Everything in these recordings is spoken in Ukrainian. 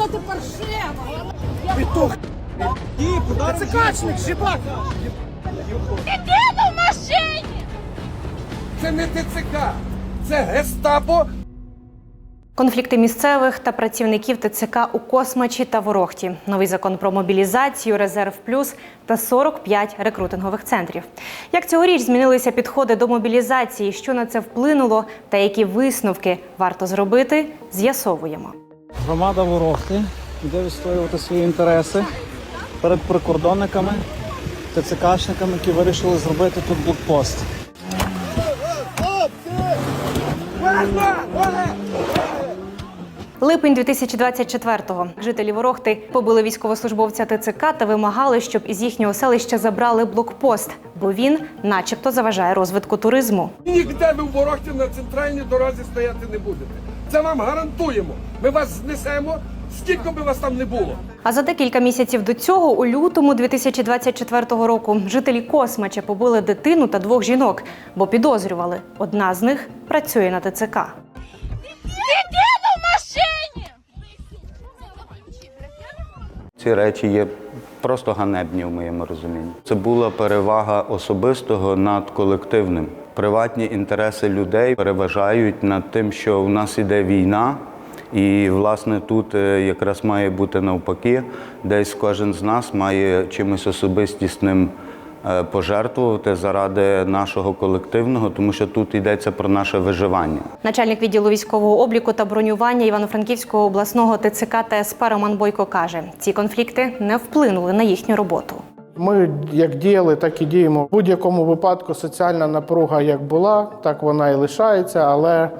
людина ти паршива! Петух. Це качник, шибак. Діду в машині! Це не ТЦК. Це гестапо. Конфлікти місцевих та працівників ТЦК у Космачі та Ворохті. Новий закон про мобілізацію, резерв плюс та 45 рекрутингових центрів. Як цьогоріч змінилися підходи до мобілізації, що на це вплинуло, та які висновки варто зробити, з'ясовуємо. Громада Ворохти йде відстоювати свої інтереси перед прикордонниками, ТЦКшниками, які вирішили зробити тут блокпост. Липень 2024-го. Жителі Ворохти побили військовослужбовця ТЦК та вимагали, щоб із їхнього селища забрали блокпост, бо він, начебто, заважає розвитку туризму. Ніде ви в ворогті на центральній дорозі стояти не будете. Це вам гарантуємо. Ми вас знесемо, скільки би вас там не було. А за декілька місяців до цього, у лютому 2024 року, жителі Космача побили дитину та двох жінок, бо підозрювали, одна з них працює на ТЦК. Діду в машині! Ці речі є просто ганебні в моєму розумінні. Це була перевага особистого над колективним. Приватні інтереси людей переважають над тим, що в нас іде війна, і власне тут е, якраз має бути навпаки, десь кожен з нас має чимось особистісним е, пожертвувати заради нашого колективного, тому що тут йдеться про наше виживання. Начальник відділу військового обліку та бронювання Івано-Франківського обласного ТЦК та СП Роман Бойко каже, ці конфлікти не вплинули на їхню роботу. Ми як діяли, так і діємо. В будь-якому випадку соціальна напруга як була, так вона і лишається, але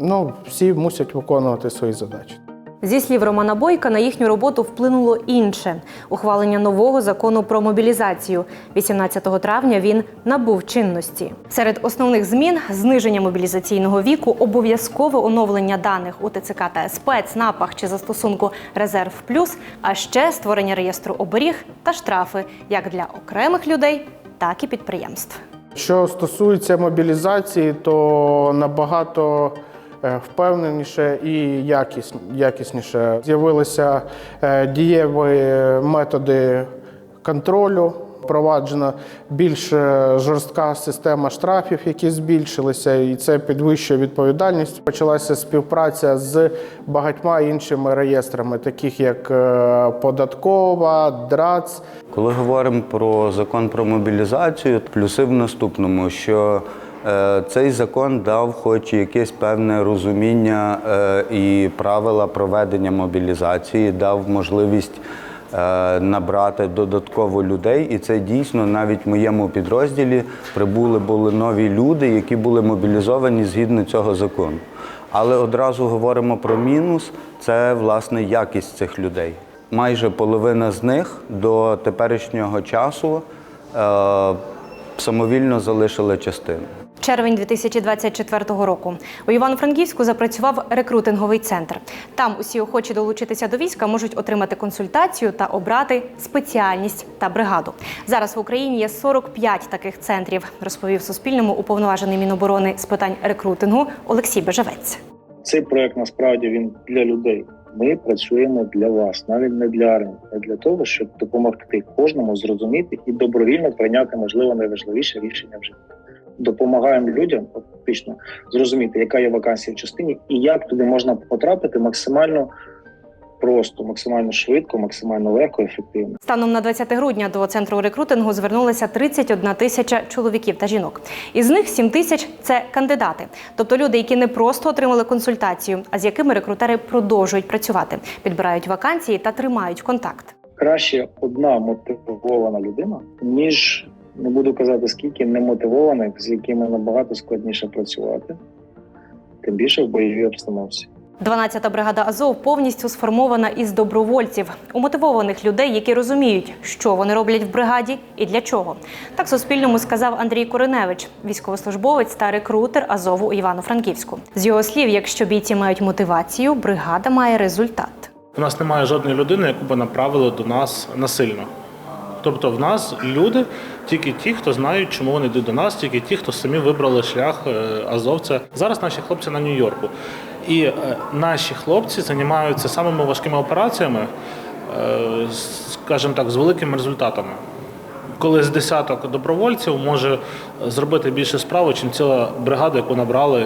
ну, всі мусять виконувати свої задачі. Зі слів Романа Бойка, на їхню роботу вплинуло інше ухвалення нового закону про мобілізацію. 18 травня він набув чинності. Серед основних змін зниження мобілізаційного віку, обов'язкове оновлення даних у ТЦК та СП, ЦНАПах чи застосунку Резерв Плюс, а ще створення реєстру оберіг та штрафи як для окремих людей, так і підприємств. Що стосується мобілізації, то набагато впевненіше і якіс- якісніше з'явилися е, дієві методи контролю. Впроваджена більш е, жорстка система штрафів, які збільшилися, і це підвищує відповідальність. Почалася співпраця з багатьма іншими реєстрами, таких як е, податкова, ДРАЦ, Коли говоримо про закон про мобілізацію, плюси в наступному, що е, цей закон дав хоч якесь певне розуміння е, і правила проведення мобілізації, дав можливість е, набрати додатково людей. І це дійсно навіть в моєму підрозділі прибули були нові люди, які були мобілізовані згідно цього закону. Але одразу говоримо про мінус це власне якість цих людей. Майже половина з них до теперішнього часу е, самовільно залишили частину. Червень 2024 року у Івано-Франківську запрацював рекрутинговий центр. Там усі охочі долучитися до війська можуть отримати консультацію та обрати спеціальність та бригаду. Зараз в Україні є 45 таких центрів, розповів Суспільному уповноважений Міноборони з питань рекрутингу Олексій Бежавець. Цей проект насправді він для людей. Ми працюємо для вас, навіть не для армії, а для того, щоб допомогти кожному зрозуміти і добровільно прийняти можливо найважливіше рішення в житті. Допомагаємо людям фактично зрозуміти, яка є вакансія в частині, і як туди можна потрапити максимально просто, максимально швидко, максимально легко, ефективно. Станом на 20 грудня до центру рекрутингу звернулися 31 тисяча чоловіків та жінок. Із них 7 тисяч це кандидати, тобто люди, які не просто отримали консультацію, а з якими рекрутери продовжують працювати, підбирають вакансії та тримають контакт. Краще одна мотивована людина, ніж не буду казати скільки немотивованих, з якими набагато складніше працювати, тим більше в бойовій обстановці. 12-та бригада Азов повністю сформована із добровольців, умотивованих людей, які розуміють, що вони роблять в бригаді і для чого. Так Суспільному сказав Андрій Кориневич, військовослужбовець та рекрутер Азову у Івано-Франківську. З його слів, якщо бійці мають мотивацію, бригада має результат. У нас немає жодної людини, яку би направили до нас насильно. Тобто в нас люди тільки ті, хто знають, чому вони йдуть до нас, тільки ті, хто самі вибрали шлях е, азовця. Зараз наші хлопці на Нью-Йорку. І е, наші хлопці займаються самими важкими операціями, е, скажімо так, з великими результатами. Коли з десяток добровольців може зробити більше справи, ніж ціла бригада, яку набрали,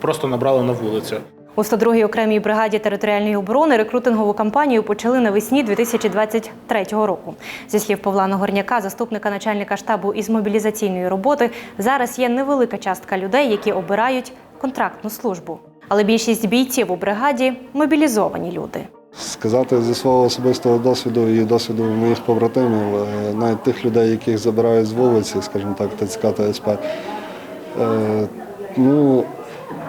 просто набрали на вулиці. У 102-й окремій бригаді територіальної оборони рекрутингову кампанію почали навесні 2023 року. Зі слів Павла Нагорняка, заступника начальника штабу із мобілізаційної роботи, зараз є невелика частка людей, які обирають контрактну службу. Але більшість бійців у бригаді мобілізовані люди. Сказати зі свого особистого досвіду і досвіду моїх побратимів, е, навіть тих людей, яких забирають з вулиці, скажімо так, ТЦК та СП, е, ну,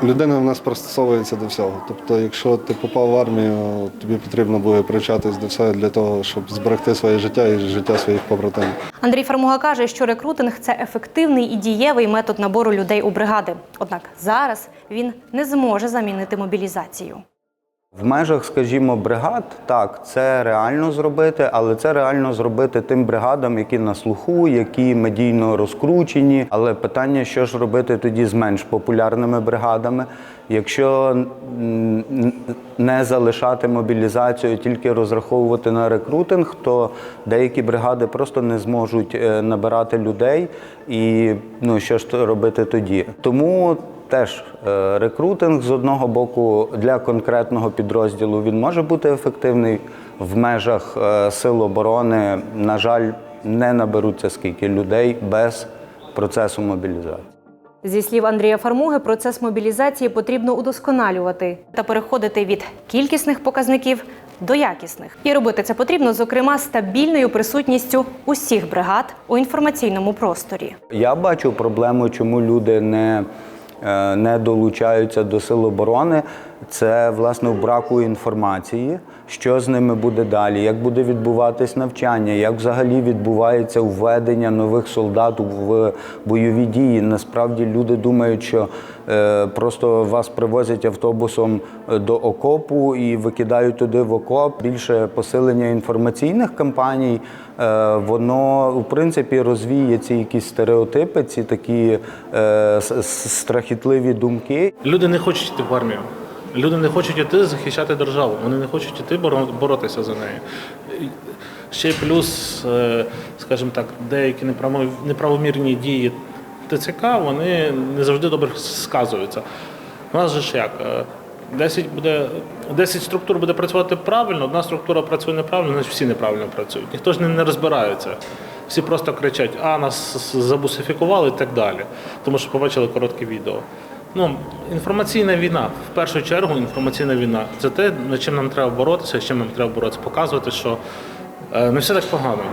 людина в нас пристосовується до всього. Тобто, якщо ти попав в армію, тобі потрібно буде привчатись до всього для того, щоб зберегти своє життя і життя своїх побратимів. Андрій Фармуга каже, що рекрутинг це ефективний і дієвий метод набору людей у бригади. Однак зараз він не зможе замінити мобілізацію. В межах, скажімо, бригад, так, це реально зробити, але це реально зробити тим бригадам, які на слуху, які медійно розкручені. Але питання, що ж робити тоді з менш популярними бригадами, якщо не залишати мобілізацію, тільки розраховувати на рекрутинг, то деякі бригади просто не зможуть е, набирати людей. І ну що ж робити тоді? Тому Теж е, рекрутинг з одного боку для конкретного підрозділу він може бути ефективний в межах е, сил оборони. На жаль, не наберуться скільки людей без процесу мобілізації. Зі слів Андрія Фармуги, процес мобілізації потрібно удосконалювати та переходити від кількісних показників до якісних. І робити це потрібно, зокрема, стабільною присутністю усіх бригад у інформаційному просторі. Я бачу проблему, чому люди не, е, не долучаються до сил оборони. Це власне браку інформації, що з ними буде далі, як буде відбуватись навчання, як взагалі відбувається введення нових солдат в бойові дії. Насправді люди думають, що е, просто вас привозять автобусом е, до окопу і викидають туди в окоп. Більше посилення інформаційних кампаній, е, воно в принципі розвіє ці якісь стереотипи, ці такі е, страхітливі думки. Люди не хочуть йти в армію. Люди не хочуть йти захищати державу. Вони не хочуть йти боротися за неї. Ще й плюс, е, скажімо так, деякі неправомірні дії ТЦК вони не завжди добре сказуються. У нас же ж як? е, 10 буде 10 структур буде працювати правильно, одна структура працює неправильно, значить всі неправильно працюють. Ніхто ж не розбирається. Всі просто кричать, а нас забусифікували і так далі. Тому що побачили коротке відео. Ну, інформаційна війна, в першу чергу, інформаційна війна це те, над чим нам треба боротися, з чим нам треба боротися, показувати, що е, не все так погано.